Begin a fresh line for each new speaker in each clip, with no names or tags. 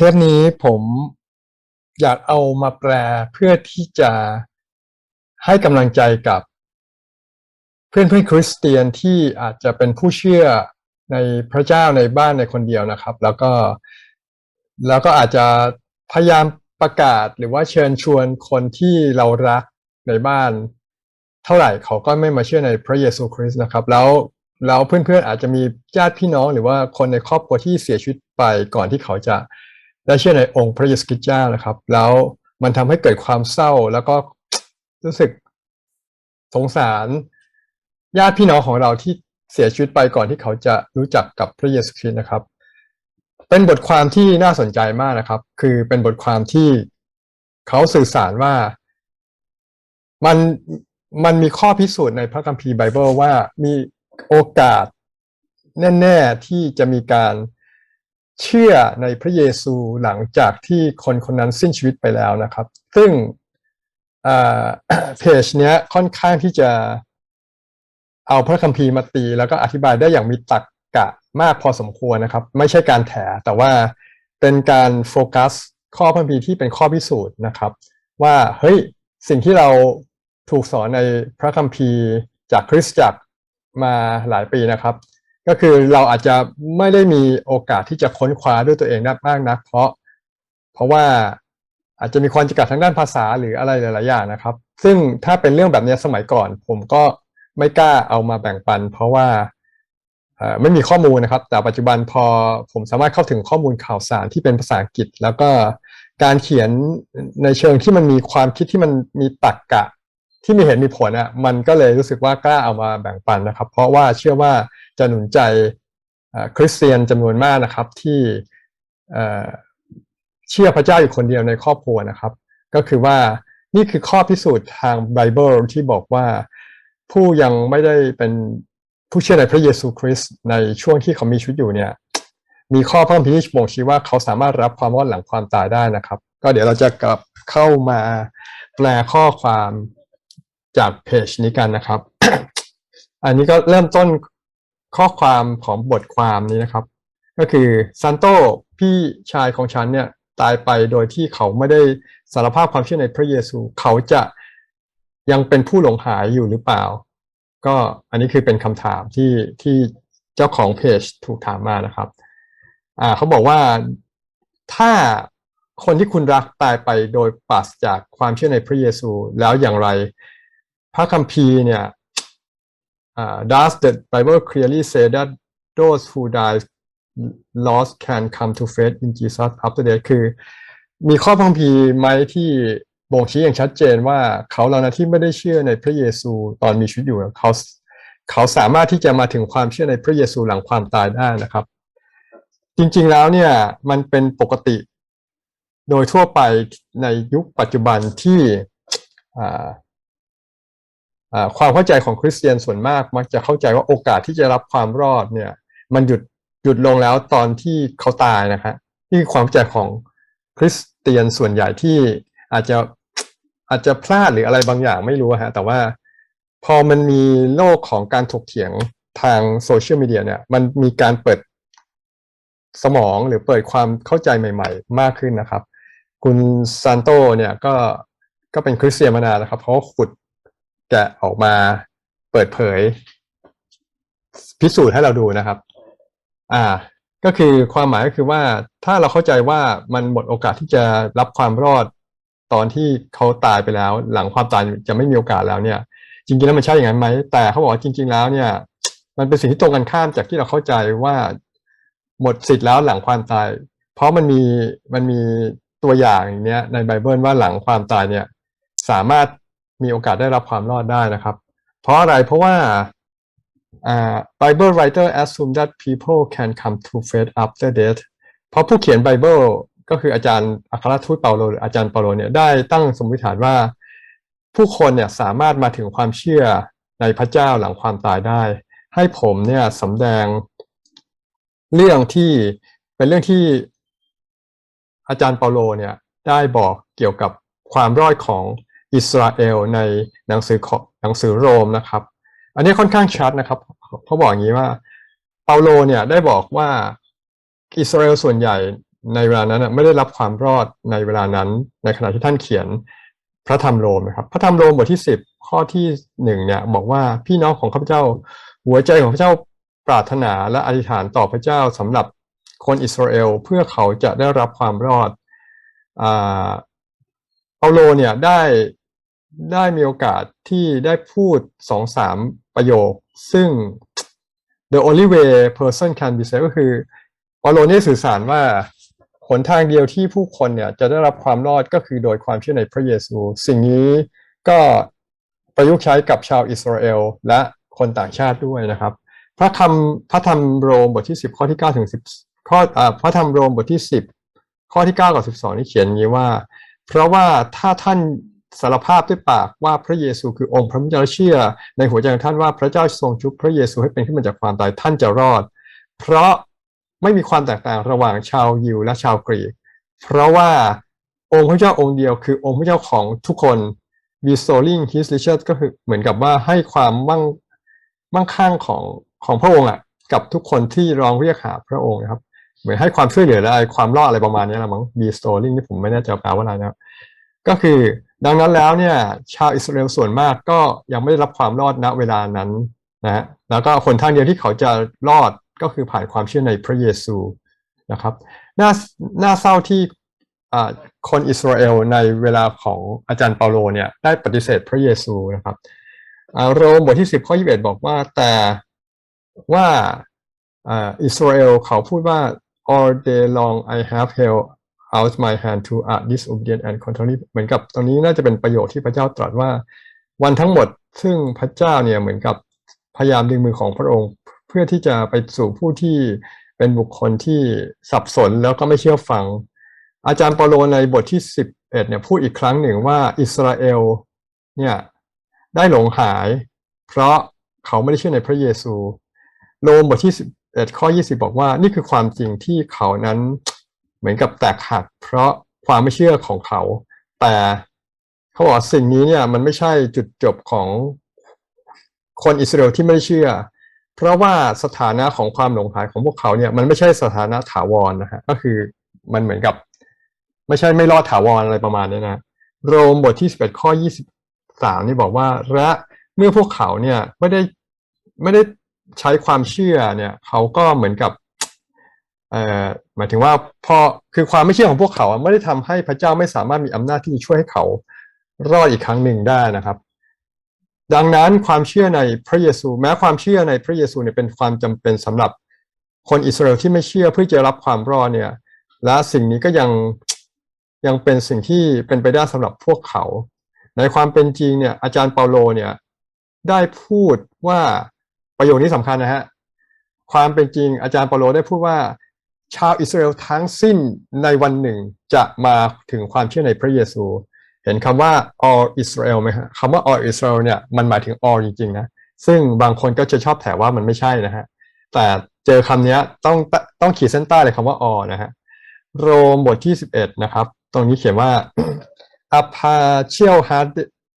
เทปนี้ผมอยากเอามาแปลเพื่อที่จะให้กำลังใจกับเพื่อนเพื่อนคริสเตียนที่อาจจะเป็นผู้เชื่อในพระเจ้าในบ้านในคนเดียวนะครับ แล้วก็แล้วก็อาจจะพยายามประกาศหรือว่าเชิญชวนคนที่เรารักในบ้าน เท่าไหร่เขาก็ไม่มาเชื่อในพระเยซูคริสต์นะครับ แล้วแล้วเพื่อนๆอาจจะมีญาติพี่น้องหรือว่าคนในครอบครัวที่เสียชีวิตไปก่อนที่เขาจะ ได้เชื่อในองค์พระเยซูคริสต์เจ้านะครับ แล้วมันทำให้เกิดความเศร้าแล้วก็รู้สึกสงสารญาติพี่น้องของเราที่เสียชีวิตไปก่อนที่เขาจะรู้จักกับพระเยซูคริสต์นะครับ เป็นบทความที่น่าสนใจมากนะครับ คือเป็นบทความที่เขาสื่อสารว่ามันมันมีข้อพิสูจน์ในพระคัมภีร์ไบเบิลว่ามีโอกาสแน่ ๆ ที่จะมีการ เชื่อในพระเยซูหลังจากที่คนคนนั้นสิ้นชีวิตไปแล้วนะครับ ซึ่งเพจเนี้ยค่อนข้างที่จะเอาพระคัมภีร์มาตี แล้วก็อธิบายได้อย่างมีตรรกกะมากพอสมควรนะครับ ไม่ใช่การแถแต่ว่าเป็นการโฟกัสข้อพระคัมภีร์ที่เป็นข้อพิสูจน์นะครับ ว่าเฮ้ยสิ่งที่เราถูกสอนในพระคัมภีร์จากคริสตจักรมาหลายปีนะครับ ก็คือเราอาจจะไม่ได้มีโอกาสที่จะค้นคว้าด้วยตัวเองมากนัก เพราะ เพราะว่าอาจจะมีความจำกัดทางด้านภาษาหรืออะไรหลาย ๆ อย่างนะครับ ซึ่งถ้าเป็นเรื่องแบบนี้สมัยก่อน ผมก็ไม่กล้าเอามาแบ่งปัน เพราะว่าไม่มีข้อมูลนะครับ แต่ปัจจุบันพอผมสามารถเข้าถึงข้อมูลข่าวสารที่เป็นภาษาอังกฤษ แล้วก็การเขียนในเชิงที่มันมีความคิดที่มันมีตรรกกะ ที่มีเหตุมีผลอะมันก็เลยรู้สึกว่ากล้าเอามาแบ่งปันนะครับ เพราะว่าเชื่อว่า จะหนุนใจคริสเตียนจำนวนมากนะครับที่เชื่อพระเจ้าอยู่คนเดียวในครอบครัวนะครับ ก็คือว่านี่คือข้อพิสูจน์ทางไบเบิลที่บอกว่าผู้ยังไม่ได้เป็นผู้เชื่อในพระเยซูคริสต์ในช่วงที่เขามีชีวิตอยู่เนี่ย มีข้อพระคัมภีร์ที่บ่งชี้ว่าเขาสามารถรับความรอดหลังความตายได้นะครับ ก็เดี๋ยวเราจะกลับเข้ามาแปลข้อความจากเพจนี้กันนะครับ อันนี้ก็เริ่มต้น ข้อความของบทความนี้นะครับ ก็คือซันโตพี่ชายของฉันเนี่ยตายไปโดยที่เขาไม่ได้สารภาพความเชื่อในพระเยซู เขาจะยังเป็นผู้หลงหายอยู่หรือเปล่า ก็อันนี้คือเป็นคำถามที่ที่เจ้าของเพจถูกถามมานะครับอ่าเขาบอกว่าถ้าคนที่คุณรักตายไปโดยปราศจากความเชื่อในพระเยซูแล้วอย่างไร พระคัมภีร์เนี่ย does the Bible clearly say that those who die lost can come to faith in Jesus after death คือ มีข้อพังพีไหมที่บ่งชี้อย่างชัดเจนว่าเขาเหล่านั้นที่ไม่ได้เชื่อในพระเยซูตอนมีชีวิตอยู่เขาเขาสามารถที่จะมาถึงความเชื่อในพระเยซูหลังความตายได้นะครับ จริงๆแล้วเนี่ยมันเป็นปกติ โดยทั่วไปในยุคปัจจุบันที่ ความเข้าใจของคริสเตียนส่วนมาก มักจะเข้าใจว่าโอกาสที่จะรับความรอดเนี่ย มันหยุดหยุดลงแล้วตอนที่เขาตายนะครับนี่ความเข้าใจของคริสเตียนส่วนใหญ่ที่อาจจะอาจจะพลาดหรืออะไรบางอย่างไม่รู้ฮะแต่ว่าพอมันมีโลกของการถกเถียงทางโซเชียลมีเดียเนี่ยมันมีการเปิดสมองหรือเปิดความเข้าใจใหม่ ๆ มากขึ้นนะครับ คุณซานโตเนี่ยก็ก็เป็นคริสเตียนมานานนะครับเขาขุด แกะออกมาเปิดเผย พิสูจน์ให้เราดูนะครับ อ่า ก็คือความหมายก็คือว่าถ้าเราเข้าใจว่ามันหมดโอกาสที่จะรับความรอดตอนที่เขาตายไปแล้ว หลังความตายจะไม่มีโอกาสแล้วเนี่ย จริงๆแล้วมันใช่อย่างนั้นไหมแต่เขาบอกว่าจริง ๆ แล้วเนี่ย มันเป็นสิ่งที่ตรงกันข้ามจากที่เราเข้าใจว่าหมดสิทธิ์แล้วหลังความตาย เพราะมันมีมันมีตัวอย่างอย่างเนี้ยในไบเบิลว่าหลังความตายเนี่ย สามารถ มีโอกาสได้รับความรอดได้นะครับ เพราะอะไรเพราะว่า Bible writer assume that people can come to faith after death เพราะผู้เขียนไบเบิลก็คืออาจารย์อัครทูตเปาโลหรืออาจารย์เปาโลเนี่ยได้ตั้งสมมติฐานว่า ผู้คนเนี่ยสามารถมาถึงความเชื่อในพระเจ้าหลังความตายได้ ให้ผมเนี่ยสำแดงเรื่องที่เป็นเรื่องที่อาจารย์เปาโลเนี่ยได้บอกเกี่ยวกับความรอดของ อิสราเอลในหนังสือหนังสือโรมนะครับ อันนี้ค่อนข้างชัดนะครับเขาบอกอย่างนี้ว่าเปาโลเนี่ยได้บอกว่าอิสราเอลส่วนใหญ่ในเวลานั้นไม่ได้รับความรอดในเวลานั้น ในขณะที่ท่านเขียนพระธรรมโรมนะครับ พระธรรมโรมบทที่สิบข้อที่หนึ่งเนี่ยบอกว่าพี่น้องของข้าพเจ้าหัวใจของพระเจ้าปรารถนาและอธิษฐานต่อพระเจ้าสำหรับคนอิสราเอลเพื่อเขาจะได้รับความรอดอเปาโลเนี่ยได้ ได้มีโอกาสที่ได้พูดสองสามประโยค ซึ่ง the only way person can be saved ก็คือเปาโลนี่สื่อสารว่าหนทางเดียวที่ผู้คนเนี่ยจะได้รับความรอดก็คือโดยความเชื่อในพระเยซู สิ่งนี้ก็ประยุกต์ใช้กับชาวอิสราเอลและคนต่างชาติด้วยนะครับ พระธรรมพระธรรมโรมบทที่สิบข้อที่เก้าถึงสิบข้ออ่าพระธรรมโรมบทที่สิบข้อที่เก้ากับสิบสองนี่เขียนอย่างนี้ว่า เพราะว่าถ้าท่าน สารภาพด้วยปากว่าพระเยซูคือองค์พระผู้เจ้าเชื่อ ในหัวใจของท่านว่าพระเจ้าทรงชุบพระเยซูให้เป็นขึ้นมาจากความตายท่านจะรอด เพราะไม่มีความแตกต่างระหว่างชาวยิวและชาวกรีก เพราะว่าองค์พระเจ้าองค์เดียวคือองค์พระเจ้าของทุกคน restoring his riches ก็คือเหมือนกับว่าให้ความมั่งมั่งคั่งของของพระองค์อะกับทุกคนที่ร้องเรียกหาพระองค์นะครับ เหมือนให้ความช่วยเหลือและความรอดอะไรประมาณนี้ละมั้ง restoring นี่ผมไม่แน่ใจแปลว่าอะไรนะก็คือ ดังนั้นแล้วเนี่ยชาวอิสราเอลส่วนมากก็ยังไม่ได้รับความรอดณเวลานั้นนะฮะแล้วก็คนทางเดียวที่เขาจะรอดก็คือผ่านความเชื่อในพระเยซูนะครับน่าน่าเศร้าที่คนอิสราเอลในเวลาของอาจารย์เปาโลเนี่ยได้ปฏิเสธพระเยซูนะครับอ่าโรมบทที่สิบข้อยี่สิบเอ็ดบอกว่าแต่ว่าอ่าอิสราเอลเขาพูดว่า all day long I have held out my hand to a disobedient and contrary เหมือนกับตรงนี้น่าจะเป็นประโยชน์ที่พระเจ้าตรัสว่า วันทั้งหมดซึ่งพระเจ้าเนี่ยเหมือนกับพยายามดึงมือของพระองค์ เพื่อที่จะไปสู่ผู้ที่เป็นบุคคลที่สับสนแล้วก็ไม่เชื่อฟัง อาจารย์เปาโลในบทที่สิบเอ็ดเนี่ยพูดอีกครั้งหนึ่งว่าอิสราเอลเนี่ยได้หลงหาย เพราะเขาไม่ได้เชื่อในพระเยซู โรมบทที่สิบเอ็ดข้อยี่สิบบอกว่านี่คือความจริงที่เขานั้น เหมือนกับแตกหักเพราะความไม่เชื่อของเขา แต่เขาบอกสิ่งนี้เนี่ยมันไม่ใช่จุดจบของคนอิสราเอลที่ไม่เชื่อ เพราะว่าสถานะของความหลงหายของพวกเขาเนี่ยมันไม่ใช่สถานะถาวรนะฮะก็คือมันเหมือนกับ ไม่ใช่ไม่รอดถาวรอะไรประมาณนี้นะโรมบทที่สิบเอ็ดข้อยี่สิบสามนี่บอกว่าและเมื่อพวกเขาเนี่ยไม่ได้ไม่ได้ใช้ความเชื่อเนี่ย เขาก็เหมือนกับ หมายถึงว่าพอคือความไม่เชื่อของพวกเขาไม่ได้ทำให้พระเจ้าไม่สามารถมีอำนาจที่จะช่วยให้เขารอดอีกครั้งหนึ่งได้นะครับ ดังนั้นความเชื่อในพระเยซู แม้ความเชื่อในพระเยซูเนี่ยเป็นความจำเป็นสำหรับคนอิสราเอลที่ไม่เชื่อเพื่อจะรับความรอดเนี่ย และสิ่งนี้ก็ยังยังเป็นสิ่งที่เป็นไปได้สำหรับพวกเขา ในความเป็นจริงเนี่ย อาจารย์เปาโลเนี่ยได้พูดว่าประโยคนี้สำคัญนะฮะความเป็นจริงอาจารย์เปาโลได้พูดว่า ชาวอิสราเอลทั้งสิ้นในวันหนึ่งจะมาถึงความเชื่อในพระเยซู เห็นคำว่า all Israel ไหมฮะคำว่า all Israel เนี่ยมันหมายถึง all จริงๆนะซึ่งบางคนก็จะชอบแถว่ามันไม่ใช่นะฮะแต่เจอคำนี้ต้องต้องขีดเส้นใต้เลยคำว่า all นะฮะโรมบทที่ 11 นะครับ ตรงนี้เขียนว่า a partial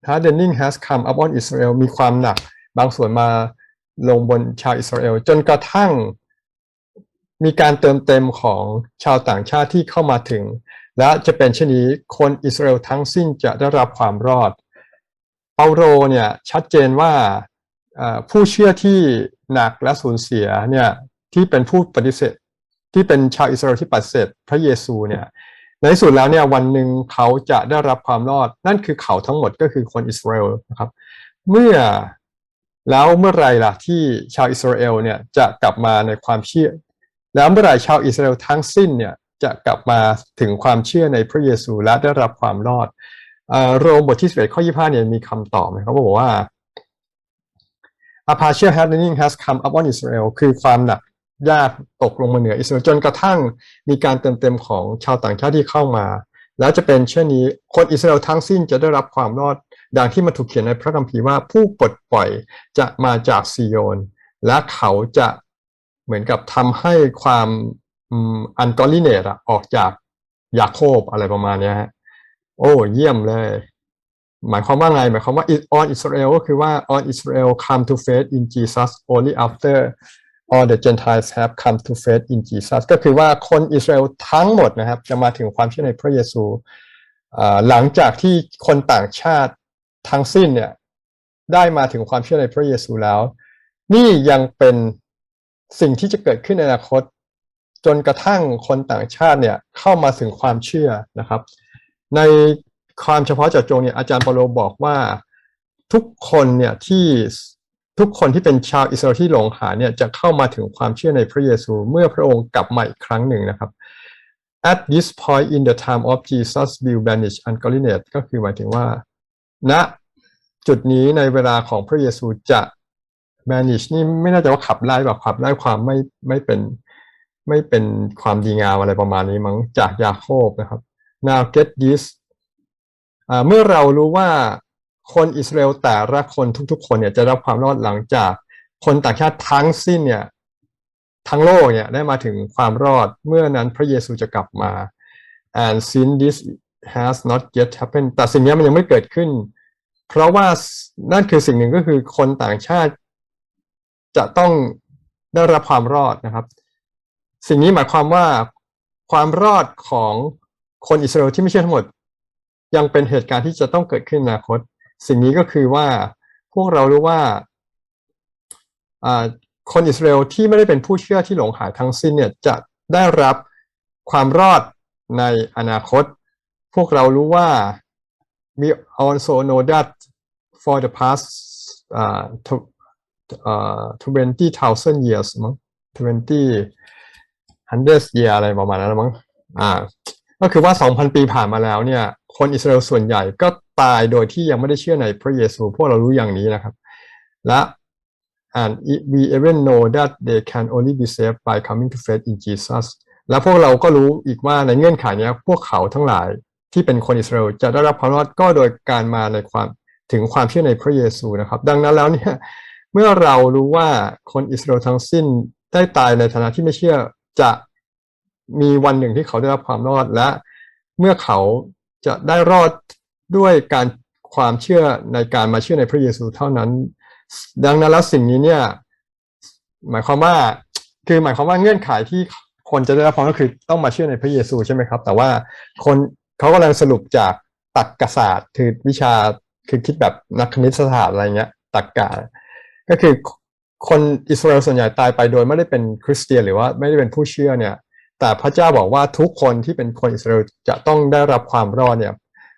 hardening has come upon Israel มีความหนัก บางส่วนมาลงบนชาวอิสราเอล จนกระทั่ง มีการเติมเต็มของชาวต่างชาติที่เข้ามาถึง และจะเป็นเช่นนี้คนอิสราเอลทั้งสิ้นจะได้รับความรอดเปาโลเนี่ยชัดเจนว่าผู้เชื่อที่หนักและสูญเสียเนี่ยที่เป็นผู้ปฏิเสธ ที่เป็นชาวอิสราเอลที่ปฏิเสธพระเยซูเนี่ยในสุดแล้วเนี่ยวันหนึ่งเขาจะได้รับความรอด นั่นคือเขาทั้งหมดก็คือคนอิสราเอลนะครับ เมื่อแล้วเมื่อไรล่ะที่ชาวอิสราเอลเนี่ยจะกลับมาในความเชื่อ แล้วเมื่อไรชาวอิสราเอลทั้งสิ้นเนี่ยจะกลับมาถึงความเชื่อในพระเยซูและได้รับความรอดโรมบทที่11ข้อ25เนี่ยมีคำตอบนะครับบอกว่า a partial hardening has come upon Israel คือความหนักยากตกลงมาเหนืออิสราเอลจนกระทั่งมีการเติมเต็มของชาวต่างชาติที่เข้ามา แล้วจะเป็นเช่นนี้คนอิสราเอลทั้งสิ้นจะได้รับความรอด ดังที่มันถูกเขียนในพระคัมภีร์ว่าผู้ปลดปล่อยจะมาจากซีโยน และเขาจะ เหมือนกับทำให้ความอันกอลิเนตออกจากยาโคบอะไรประมาณนี้ฮะโอ้เยี่ยมเลย หมายความว่าไง หมายความว่า on Israel ก็คือว่า on Israel come to faith in Jesus only after all the Gentiles have come to faith in Jesus ก็คือว่าคนอิสราเอลทั้งหมดนะครับ จะมาถึงความเชื่อในพระเยซูหลังจากที่คนต่างชาติทั้งสิ้นเนี่ยได้มาถึงความเชื่อในพระเยซูแล้ว นี่ยังเป็น สิ่งที่จะเกิดขึ้นในอนาคต จนกระทั่งคนต่างชาติเนี่ยเข้ามาถึงความเชื่อนะครับ ในความเฉพาะเจาะจงเนี่ยอาจารย์ปาโลบอกว่าทุกคนเนี่ยที่ทุกคนที่เป็นชาวอิสราเอลที่หลงหาเนี่ยจะเข้ามาถึงความเชื่อในพระเยซู เมื่อพระองค์กลับมาอีกครั้งหนึ่งนะครับ at this point in the time of Jesus will banish ungodliness ก็คือหมายถึงว่าณจุดนี้ในเวลาของพระเยซูจะ banish นี่ไม่น่าจะว่าขับไล่แบบขับไล่ความไม่ไม่เป็นไม่เป็นความดีงามอะไรประมาณนี้มั้งจากยาโคบนะครับ now get this อ่าเมื่อเรารู้ว่าคนอิสราเอลแต่ละคนทุกๆ คนเนี่ยจะรับความรอดหลังจากคนต่างชาติทั้งสิ้นเนี่ยทั้งโลกเนี่ยได้มาถึงความรอดเมื่อนั้นพระเยซูจะกลับมา and since this has not yet happened แต่สิ่งนี้มันยังไม่เกิดขึ้น เพราะว่านั่นคือสิ่งหนึ่งก็คือคนต่างชาติ จะต้องได้รับความรอดนะครับ สิ่งนี้หมายความว่าความรอดของคนอิสราเอลที่ไม่ใช่ทั้งหมด ยังเป็นเหตุการณ์ที่จะต้องเกิดขึ้นในอนาคต สิ่งนี้ก็คือว่าพวกเรารู้ว่าคนอิสราเอลที่ไม่ได้เป็นผู้เชื่อที่หลงหายทั้งสิ้นเนี่ยจะได้รับความรอดในอนาคต พวกเรารู้ว่า we also know that for the past uh, to, uh, 20,000 years มั้ง20 hundred year อะไรประมาณนั้นมั้งอ่า ก็คือว่า 2,000 ปีผ่านมาแล้วเนี่ย คนอิสราเอลส่วนใหญ่ก็ตายโดยที่ยังไม่ได้เชื่อในพระเยซู พวกเรารู้อย่างนี้นะครับ และ and we even know that they can only be saved by coming to faith in Jesus และพวกเราก็รู้อีกว่าในเงื่อนไขนี้พวกเขาทั้งหลายที่เป็นคนอิสราเอลจะได้รับความรอดก็โดยการมาในความถึงความเชื่อในพระเยซูนะครับ ดังนั้นแล้วเนี่ย เมื่อเรารู้ว่าคนอิสราเอลทั้งสิ้นได้ตายในฐานะที่ไม่เชื่อจะมีวันหนึ่งที่เขาได้รับความรอดและ เมื่อเขาจะได้รอดด้วยการความเชื่อในการมาเชื่อในพระเยซูเท่านั้น ดังนั้นแล้วสิ่งนี้เนี่ยหมายความว่าคือหมายความว่าเงื่อนไขที่คนจะได้รับความก็คือต้องมาเชื่อในพระเยซูใช่ไหมครับ แต่ว่าคนเขากำลังสรุปจากตรรกศาสตร์คือวิชาคือคิดแบบนักคณิตศาสตร์อะไรเงี้ยตรรกะ ก็คือคนอิสราเอลส่วนใหญ่ตายไปโดยไม่ได้เป็นคริสเตียนหรือว่าไม่ได้เป็นผู้เชื่อเนี่ย แต่พระเจ้าบอกว่าทุกคนที่เป็นคนอิสราเอลจะต้องได้รับความรอดเนี่ย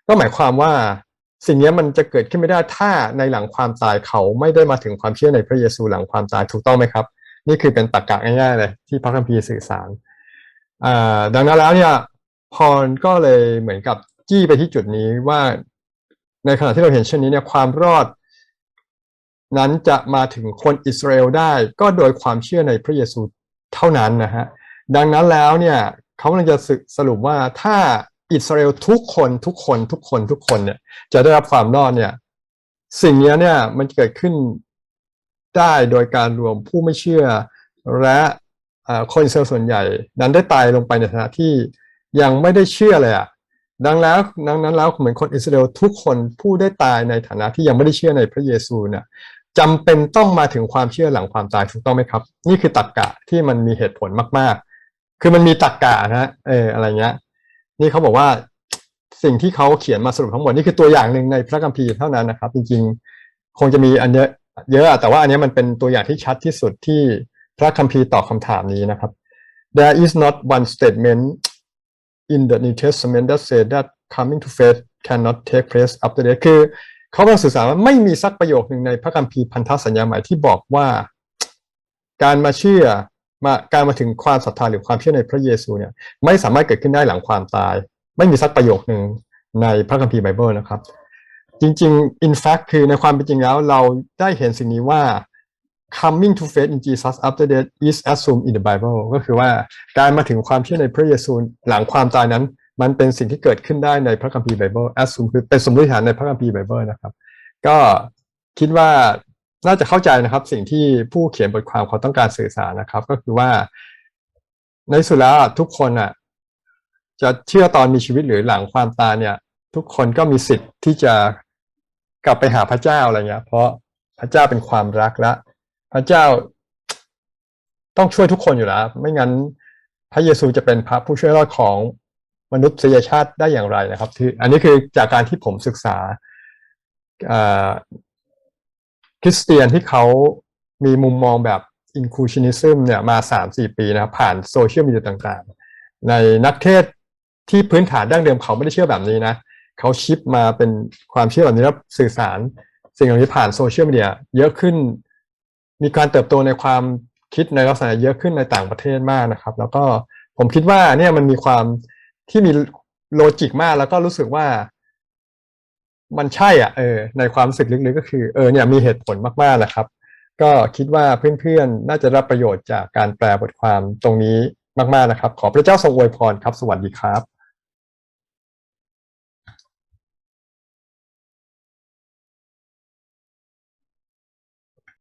ก็หมายความว่าสิ่งนี้มันจะเกิดขึ้นไม่ได้ถ้าในหลังความตายเขาไม่ได้มาถึงความเชื่อในพระเยซูหลังความตายถูกต้องไหมครับ นี่คือเป็นตรรกะง่ายๆเลยที่พระคัมภีร์สื่อสารดังนั้นแล้วเนี่ยพรก็เลยเหมือนกับจี้ไปที่จุดนี้ว่าในขณะที่เราเห็นเช่นนี้เนี่ยความรอด นั้นจะมาถึงคนอิสราเอลได้ก็โดยความเชื่อในพระเยซูเท่านั้นนะฮะดังนั้นแล้วเนี่ยเขากำลังจะสรุปว่าถ้าอิสราเอลทุกคนทุกคนทุกคนทุกคนเนี่ยจะได้รับความรอดเนี่ยสิ่งนี้เนี่ยมันเกิดขึ้นได้โดยการรวมผู้ไม่เชื่อและคนอิสราเอลส่วนใหญ่ นั้นได้ตายลงไปในฐานะที่ยังไม่ได้เชื่อเลยอะดังแล้วดังนั้นแล้วเหมือนคนอิสราเอลทุกคนผู้ได้ตายในฐานะที่ยังไม่ได้เชื่อในพระเยซูเนี่ย จำเป็นต้องมาถึงความเชื่อหลังความตายถูกต้องไหมครับ นี่คือตรรกกะที่มันมีเหตุผลมาก ๆ คือมันมีตรรกกะนะเอออะไรเงี้ย นี่เขาบอกว่าสิ่งที่เขาเขียนมาสรุปทั้งหมดนี่คือตัวอย่างหนึ่งในพระคัมภีร์เท่านั้นนะครับ จริงๆ คงจะมีอันเยอะเยอะแต่ว่าอันนี้มันเป็นตัวอย่างที่ชัดที่สุดที่พระคัมภีร์ตอบคำถามนี้นะครับ there is not one statement in the New Testament that says that coming to faith cannot take place after death คือ เขากำลังสื่อสารว่าไม่มีสักประโยคหนึ่งในพระคัมภีร์พันธสัญญาใหม่ที่บอกว่า การมาเชื่อมาการมาถึงความศรัทธาหรือความเชื่อในพระเยซูเนี่ย ไม่สามารถเกิดขึ้นได้หลังความตาย ไม่มีสักประโยคหนึ่งในพระคัมภีร์ไบเบิลนะครับ จริงๆ in fact คือในความเป็นจริงแล้วเราได้เห็นสิ่งนี้ว่า coming to faith in Jesus after death is assumed in the Bible ก็คือว่าการมาถึงความเชื่อในพระเยซูหลังความตายนั้น มันเป็นสิ่งที่เกิดขึ้นได้ในพระคัมภีร์ไบเบิล assume คือเป็นสมมติฐานในพระคัมภีร์ไบเบิลนะครับ ก็คิดว่าน่าจะเข้าใจนะครับ สิ่งที่ผู้เขียนบทความเขาต้องการสื่อสารนะครับ ก็คือว่า ในสุดแล้วทุกคนอะจะเชื่อตอนมีชีวิตหรือหลังความตายเนี่ย ทุกคนก็มีสิทธิ์ที่จะกลับไปหาพระเจ้าอะไรเงี้ย เพราะพระเจ้าเป็นความรักและ พระเจ้าต้องช่วยทุกคนอยู่แล้ว ไม่งั้นพระเยซูจะเป็นพระผู้ช่วยรอดของ มนุษยชาติได้อย่างไรนะครับที่อันนี้คือจากการที่ผมศึกษาคริสเตียนที่เขามีมุมมองแบบ inclusionism เนี่ยมาสามสี่ปีนะครับผ่านโซเชียลมีเดียต่างๆ ในนักเทศที่พื้นฐานดั้งเดิมเขาไม่ได้เชื่อแบบนี้นะเขาชิปมาเป็นความเชื่อแบบนี้แล้วสื่อสาร สิ่งเหล่านี้ผ่านโซเชียลมีเดียเยอะขึ้น มีการเติบโตในความคิดในลักษณะเยอะขึ้นในต่างประเทศมากนะครับ แล้วก็ผมคิดว่าเนี่ยมันมีความ ที่มีโลจิกมากแล้วก็รู้สึกว่า มันใช่อะเออในความรู้สึกลึกๆก็คือเออเนี่ยมีเหตุผลมากๆนะครับ ก็คิดว่าเพื่อนๆ น่าจะรับประโยชน์จากการแปลบทความตรงนี้มากๆนะครับ ขอพระเจ้าทรงอวยพรครับ สวัสดีครับ